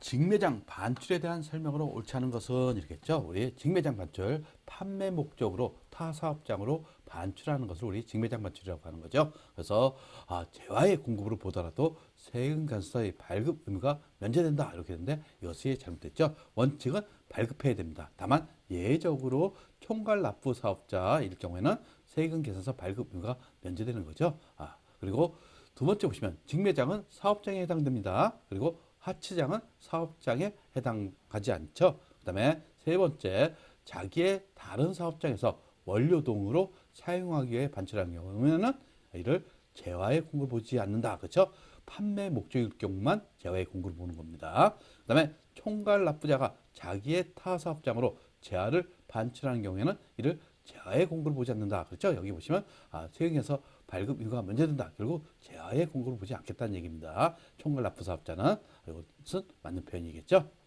직매장 반출에 대한 설명으로 옳지 않은 것은 이렇겠죠. 우리 직매장 반출, 판매 목적으로 타 사업장으로 반출하는 것을 우리 직매장 반출이라고 하는 거죠. 그래서 아, 재화의 공급으로 보더라도 세금 간수사의 발급 의무가 면제된다 이렇게 되는데 이것이 잘못됐죠. 원칙은 발급해야 됩니다. 다만 예외적으로 총괄 납부 사업자일 경우에는 세금 계산서 발급 의무가 면제되는 거죠. 아, 그리고 두 번째 보시면 직매장은 사업장에 해당됩니다. 그리고 하치장은 사업장에 해당하지 않죠. 그 다음에 세 번째 자기의 다른 사업장에서 원료동으로 사용하기 위해 반출하는 경우에는 이를 재화의 공급을 보지 않는다. 그렇죠? 판매 목적일 경우만 재화의 공급을 보는 겁니다. 그 다음에 총괄 납부자가 자기의 타 사업장으로 재화를 반출하는 경우에는 이를 재화의 공급을 보지 않는다. 그렇죠? 여기 보시면 아, 세금에서 발급 이유가 면제된다. 결국 재화의 공급을 보지 않겠다는 얘기입니다. 총괄 납부 사업자는 이것은 맞는 표현이겠죠.